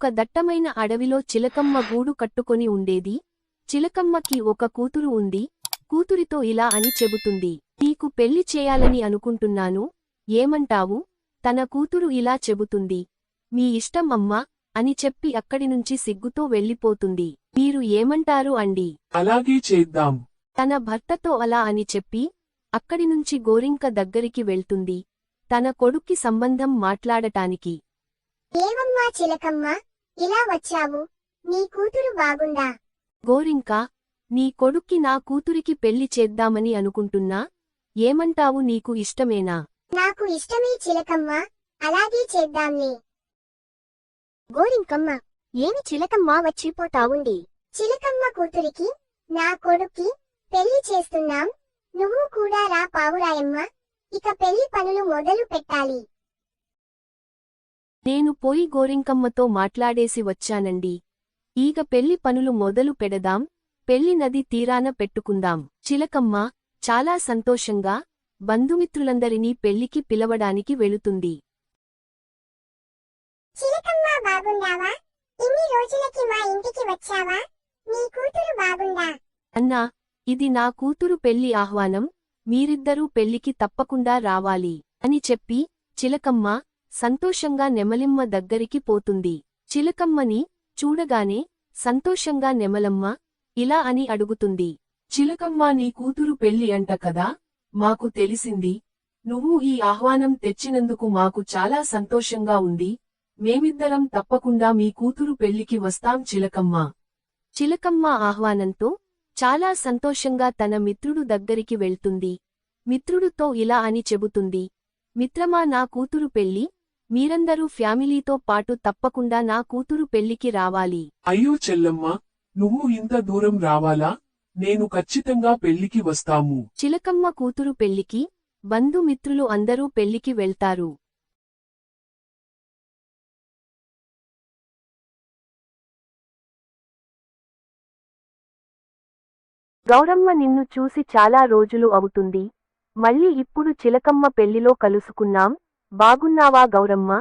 ఒక దట్టమైన అడవిలో చిలకమ్మ గూడు కట్టుకొని ఉండేది. చిలకమ్మకి ఒక కూతురు ఉంది. కూతురితో ఇలా అని చెబుతుంది. నీకు పెళ్ళి చేయాలని అనుకుంటున్నాను. ఏమంటావు? తన కూతురు ఇలా చెబుతుంది. మీ ఇష్టం అమ్మా అని చెప్పి అక్కడినుంచి సిగ్గుతో వెళ్ళిపోతుంది. మీరు ఏమంటారు అండి? అలాగే చేద్దాం. తన భర్తతో అలా అని చెప్పి అక్కడినుంచి గోరింక దగ్గరికి వెళ్తుంది. తన కొడుక్కి సంబంధం మాట్లాడటానికి. ఏమమ్మా చిలకమ్మ? ఇలా వచ్చావు. నీ కూతురు బాగుందా? గోరింక నీ కొడుక్కి నా కూతురికి పెళ్ళి చేద్దామని అనుకుంటున్నా? ఏమంటావు నీకు ఇష్టమేనా? నాకు ఇష్టమే చిలకమ్మ అలాగే చేద్దాంలే. గోరింకమ్మ ఏమి చిలకమ్మ వచ్చిపోతావుండి? చిలకమ్మ కూతురికి నా కొడుక్కి పెళ్ళి చేస్తున్నాం. నువ్వు కూడా రా పావురాయమ్మ. ఇక పెళ్ళి పనులు మొదలు పెట్టాలి. నేను పోయి గోరింకమ్మతో మాట్లాడేసి వచ్చానండి. ఈగ పెళ్ళి పనులు మొదలు పెడదాం పెళ్ళి నది తీరాన పెట్టుకుందాం. చిలకమ్మ చాలా సంతోషంగా బంధుమిత్రులందరినీ పెళ్ళికి పిలవడానికి వెళుతుంది. చిలకమ్మ బాగుండావా? ఇన్ని రోజులకి మా ఇంటికి వచ్చావా? నీ కూతురు బాగుందా? అన్నా ఇది నా కూతురు పెళ్ళి ఆహ్వానం మీరిద్దరూ పెళ్ళికి తప్పకుండా రావాలి అని చెప్పి చిలకమ్మ సంతోషంగా నెమలిమ్మ దగ్గరికి పోతుంది. చిలకమ్మని చూడగానే సంతోషంగా నెమలమ్మ ఇలా అని అడుగుతుంది. చిలకమ్మ నీ కూతురు పెళ్ళి అంట కదా? మాకు తెలిసింది. నువ్వు ఈ ఆహ్వానం తెచ్చినందుకు మాకు చాలా సంతోషంగా ఉంది. మేమిద్దరం తప్పకుండా మీ కూతురు పెళ్ళికి వస్తాం చిలకమ్మ. చిలకమ్మ ఆహ్వానంతో చాలా సంతోషంగా తన మిత్రుడు దగ్గరికి వెళ్తుంది. మిత్రుడుతో ఇలా అని చెబుతుంది. మిత్రమా నా కూతురు పెళ్ళి మీరందరూ ఫ్యామిలీతో పాటు తప్పకుండా నా కూతురు పెళ్ళికి రావాలి. అయ్యో చెల్లమ్మ నువ్వు ఇంత దూరం రావాలా? నేను ఖచ్చితంగా పెళ్ళికి వస్తాము. చిలకమ్మ కూతురు పెళ్ళికి బంధుమిత్రులు అందరూ పెళ్ళికి వెళ్తారు. గౌరమ్మ నిన్ను చూసి చాలా రోజులు అవుతుంది. మళ్ళీ ఇప్పుడు చిలకమ్మ పెళ్ళిలో కలుసుకున్నాం. బాగున్నావా గౌరమ్మ?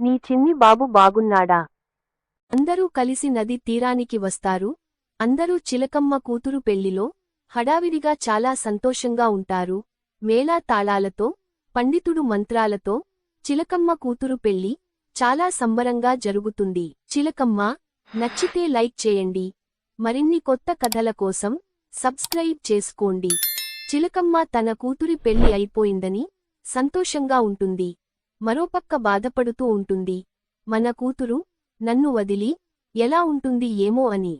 నీ చిన్ని బాబు బాగున్నాడా? అందరూ కలిసి నది తీరానికి వస్తారు. అందరూ చిలకమ్మ కూతురు పెళ్ళిలో హడావిడిగా చాలా సంతోషంగా ఉంటారు. మేళా తాళాలతో పండితుడు మంత్రాలతో చిలకమ్మ కూతురు పెళ్ళి చాలా సంబరంగా జరుగుతుంది. చిలకమ్మ నచ్చితే లైక్ చేయండి. మరిన్ని కొత్త కథల కోసం సబ్స్క్రైబ్ చేసుకోండి. చిలకమ్మ తన కూతురి పెళ్ళి అయిపోయిందని సంతోషంగా ఉంటుంది. మరోపక్క బాధపడుతూ ఉంటుంది. మన కూతురు నన్ను వదిలి ఎలా ఉంటుంది ఏమో అని.